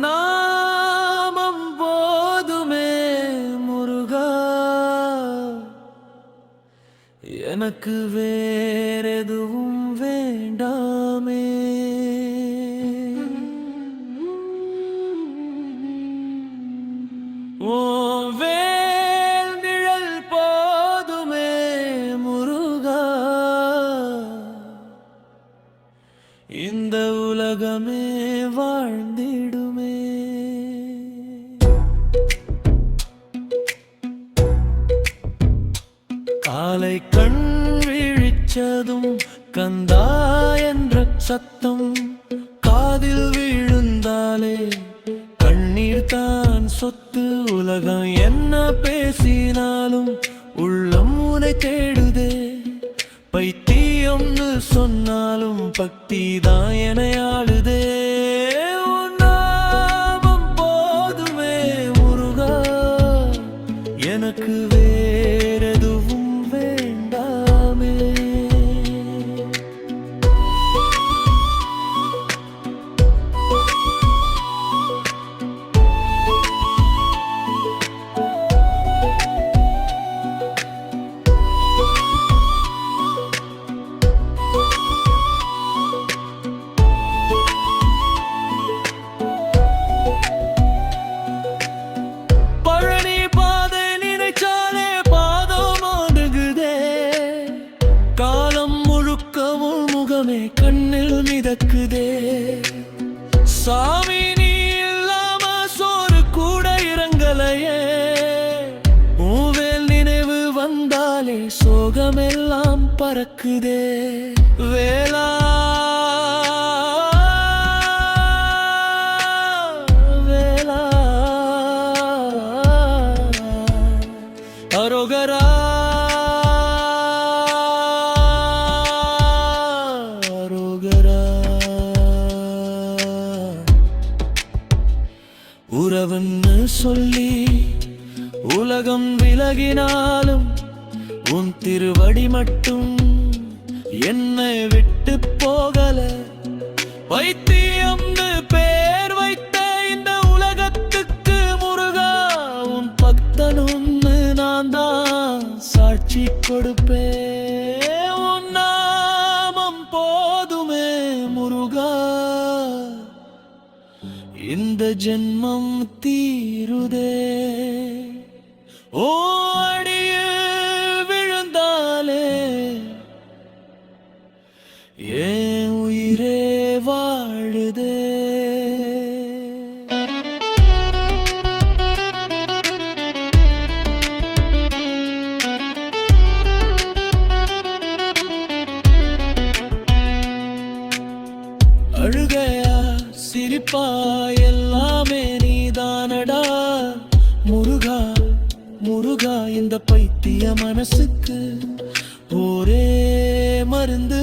நாமம் போதுமே முருகா. எனக்கு வேறெதுவும் வேல் நிழல் போதுமே முருகா. இந்த உலகமே வாழ்ந்திடுமே. காலை கண் விழிச்சதும் கந்தா என்ற சத்தம். காதில் விழுந்தாலே கண்ணீர் தான் சொத்து உலகம் என்ன பேசினாலும் உள்ளம் உனை தேடுதே. பைத்தியம்னு சொன்னாலும் பக்தி தான் என ஆளுதே. பறக்குதே. வேளா வேளா அரோகரா. உறவுன்னு சொல்லி உலகம் விலகினாலும் உன் திருவடி மட்டும் என்னை விட்டு போகல. வைத்தியம்னு பேர் வைத்த இந்த உலகத்துக்கு முருகா உன் பக்தனும்னு நான் தான் சாட்சி கொடுப்பேன். உன் நாமம் போதுமே முருகா. இந்த ஜென்மம் தீருதே. ஓ சிரிப்பா எல்லாமே நீதானடா. முருகா முருகா இந்த பைத்திய மனசுக்கு ஒரே மருந்து.